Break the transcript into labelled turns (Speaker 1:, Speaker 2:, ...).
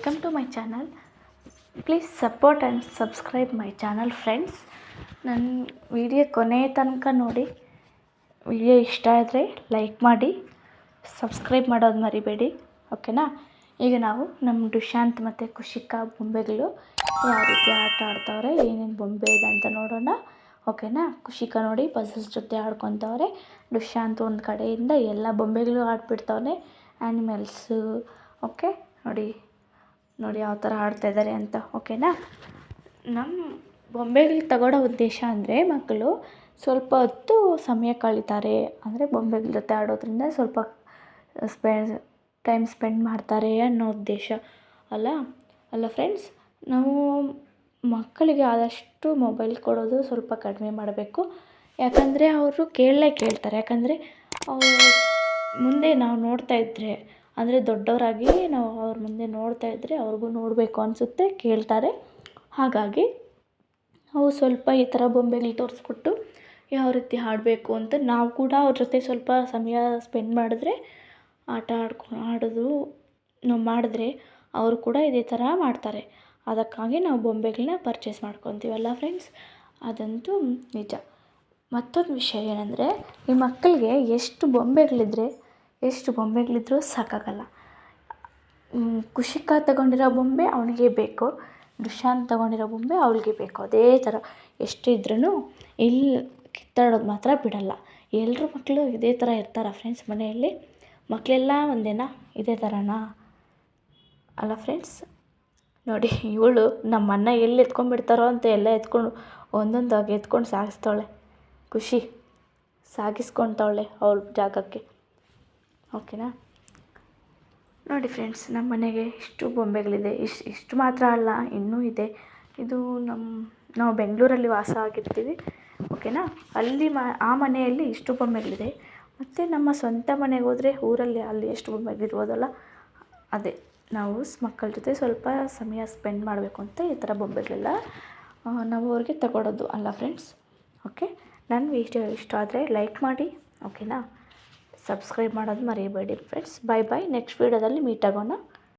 Speaker 1: Welcome to my channel please support and subscribe my channel friends ನನ್ನ video ಕೊನೆಯ ತನಕ ನೋಡಿ. ವಿಡಿಯೋ ಇಷ್ಟ ಆದರೆ ಲೈಕ್ ಮಾಡಿ ಸಬ್ಸ್ಕ್ರೈಬ್ ಮಾಡೋದು ಮರಿಬೇಡಿ ಓಕೆನಾ ಈಗ ನಾವು ನಮ್ಮ ದುಶಾಂತ್ ಮತ್ತು ಕುಶಿಕಾ ಬೊಂಬೆಗಳು ಯಾವ ರೀತಿ ಆಟ ಆಡ್ತಾವ್ರೆ, ಏನೇನು ಬೊಂಬೆ ಇದೆ ಅಂತ ನೋಡೋಣ ಓಕೆನಾ ಕುಶಿಕಾ ನೋಡಿ ಪಸಲ್ಸ್ ಜೊತೆ ಆಡ್ಕೊತವ್ರೆ. ದುಶಾಂತ್ ಒಂದು ಕಡೆಯಿಂದ ಎಲ್ಲ ಬೊಂಬೆಗಳು ಆಡ್ಬಿಡ್ತವನೆ ಆ್ಯನಿಮಲ್ಸು ಓಕೆ ನೋಡಿ. ನೋಡಿ ಯಾವ ಥರ ಆಡ್ತಾ ಇದ್ದಾರೆ ಅಂತ, ಓಕೆನಾ? ನಮ್ಮ ಬೊಂಬೆಗಳು ತಗೊಳ್ಳೋ ಉದ್ದೇಶ ಅಂದರೆ ಮಕ್ಕಳು ಸ್ವಲ್ಪ ಹೊತ್ತು ಸಮಯ ಕಳೀತಾರೆ. ಅಂದರೆ ಬೊಂಬೆಗಳ ಜೊತೆ ಆಡೋದ್ರಿಂದ ಸ್ವಲ್ಪ ಸ್ಪೆ ಟೈಮ್ ಸ್ಪೆಂಡ್ ಮಾಡ್ತಾರೆ ಅನ್ನೋ ಉದ್ದೇಶ. ಅಲ್ಲ? ಅಲ್ಲ ಫ್ರೆಂಡ್ಸ್ ನಾವು ಮಕ್ಕಳಿಗೆ ಆದಷ್ಟು ಮೊಬೈಲ್ ಕೊಡೋದು ಸ್ವಲ್ಪ ಕಡಿಮೆ ಮಾಡಬೇಕು. ಯಾಕಂದರೆ ಅವರು ಕೇಳಲೇ ಕೇಳ್ತಾರೆ. ಯಾಕಂದರೆ ಮುಂದೆ ನಾವು ನೋಡ್ತಾ ಇದ್ದರೆ ಅಂದರೆ ದೊಡ್ಡವರಾಗಿ ನಾವು ಅವ್ರ ಮುಂದೆ ನೋಡ್ತಾ ಇದ್ದರೆ ಅವ್ರಿಗೂ ನೋಡಬೇಕು ಅನಿಸುತ್ತೆ, ಕೇಳ್ತಾರೆ. ಹಾಗಾಗಿ ನಾವು ಸ್ವಲ್ಪ ಈ ಥರ ಬೊಂಬೆಗಳು ತೋರಿಸ್ಬಿಟ್ಟು ಯಾವ ರೀತಿ ಆಡಬೇಕು ಅಂತ ನಾವು ಕೂಡ ಅವ್ರ ಜೊತೆ ಸ್ವಲ್ಪ ಸಮಯ ಸ್ಪೆಂಡ್ ಮಾಡಿದ್ರೆ ಆಟ ಆಡ್ಕೊ, ಆಡೋದು ನಾವು ಮಾಡಿದ್ರೆ ಅವರು ಕೂಡ ಇದೇ ಥರ ಮಾಡ್ತಾರೆ. ಅದಕ್ಕಾಗಿ ನಾವು ಬೊಂಬೆಗಳನ್ನ ಪರ್ಚೇಸ್ ಮಾಡ್ಕೊತೀವಲ್ಲ ಫ್ರೆಂಡ್ಸ್ ಅದಂತೂ ನಿಜ. ಮತ್ತೊಂದು ವಿಷಯ ಏನಂದರೆ, ಈ ಮಕ್ಕಳಿಗೆ ಎಷ್ಟು ಬೊಂಬೆಗಳಿದ್ರೆ ಎಷ್ಟು ಬೊಂಬೆಗಳಿದ್ರೂ ಸಾಕಾಗಲ್ಲ. ಖುಷಿಕ ತಗೊಂಡಿರೋ ಬೊಂಬೆ ಅವನಿಗೆ ಬೇಕು. ದುಶಾಂತ್ ತಗೊಂಡಿರೋ ಬೊಂಬೆ ಅವಳಿಗೆ ಬೇಕು. ಅದೇ ಥರ ಎಷ್ಟು ಇದ್ರೂ ಇಲ್ಲಿ ಕಿತ್ತಾಡೋದು ಮಾತ್ರ ಬಿಡಲ್ಲ. ಎಲ್ಲರೂ ಮಕ್ಕಳು ಇದೇ ಥರ ಇರ್ತಾರಾ ಫ್ರೆಂಡ್ಸ್ ಮನೆಯಲ್ಲಿ. ಮಕ್ಕಳೆಲ್ಲ ಒಂದೇನಾ? ಇದೇ ಥರನಾ? ಅಲ್ಲ ಫ್ರೆಂಡ್ಸ್ ನೋಡಿ, ಇವಳು ನಮ್ಮ ಅಣ್ಣ ಎಲ್ಲಿ ಎತ್ಕೊಂಡ್ಬಿಡ್ತಾರೋ ಅಂತ ಎಲ್ಲ ಎತ್ಕೊಂಡು ಒಂದೊಂದಾಗಿ ಎತ್ಕೊಂಡು ಸಾಗಿಸ್ತಾಳೆ ಖುಷಿ. ಸಾಗಿಸ್ಕೊತಾಳೆ ಅವಳ ಜಾಗಕ್ಕೆ. ಓಕೆನಾ? ನೋಡಿ ಫ್ರೆಂಡ್ಸ್, ನಮ್ಮ ಮನೆಗೆ ಇಷ್ಟು ಬೊಂಬೆಗಳಿದೆ. ಇಷ್ಟು ಇಷ್ಟು ಮಾತ್ರ ಅಲ್ಲ, ಇನ್ನೂ ಇದೆ. ಇದು ನಮ್ಮ ನಾವು ಬೆಂಗಳೂರಲ್ಲಿ ವಾಸ ಆಗಿರ್ತೀವಿ. ಓಕೆನಾ? ಅಲ್ಲಿ ಮ, ಆ ಮನೆಯಲ್ಲಿ ಇಷ್ಟು ಬೊಂಬೆಗಳಿದೆ. ಮತ್ತು ನಮ್ಮ ಸ್ವಂತ ಮನೆಗೆ ಹೋದರೆ ಊರಲ್ಲಿ ಅಲ್ಲಿ ಎಷ್ಟು ಬೊಂಬೆಗಳಿರ್ಬೋದಲ್ಲ? ಅದೇ, ನಾವು ಮಕ್ಕಳ ಜೊತೆ ಸ್ವಲ್ಪ ಸಮಯ ಸ್ಪೆಂಡ್ ಮಾಡಬೇಕು ಅಂತ ಈ ಥರ ಬೊಂಬೆಗಳೆಲ್ಲ ನಾವು ಅವ್ರಿಗೆ ತಗೊಡೋದು ಅಲ್ಲ ಫ್ರೆಂಡ್ಸ್. ಓಕೆ? ನನ್ನ ವಿಡಿಯೋ ಇಷ್ಟ ಆದರೆ ಲೈಕ್ ಮಾಡಿ. ಓಕೆನಾ? ಸಬ್ಸ್ಕ್ರೈಬ್ ಮಾಡೋದು ಮರಿಬೇಡಿ ಫ್ರೆಂಡ್ಸ್ ಬೈ ಬೈ ನೆಕ್ಸ್ಟ್ ವೀಡಿಯೋದಲ್ಲಿ ಮೀಟ್ ಆಗೋಣ.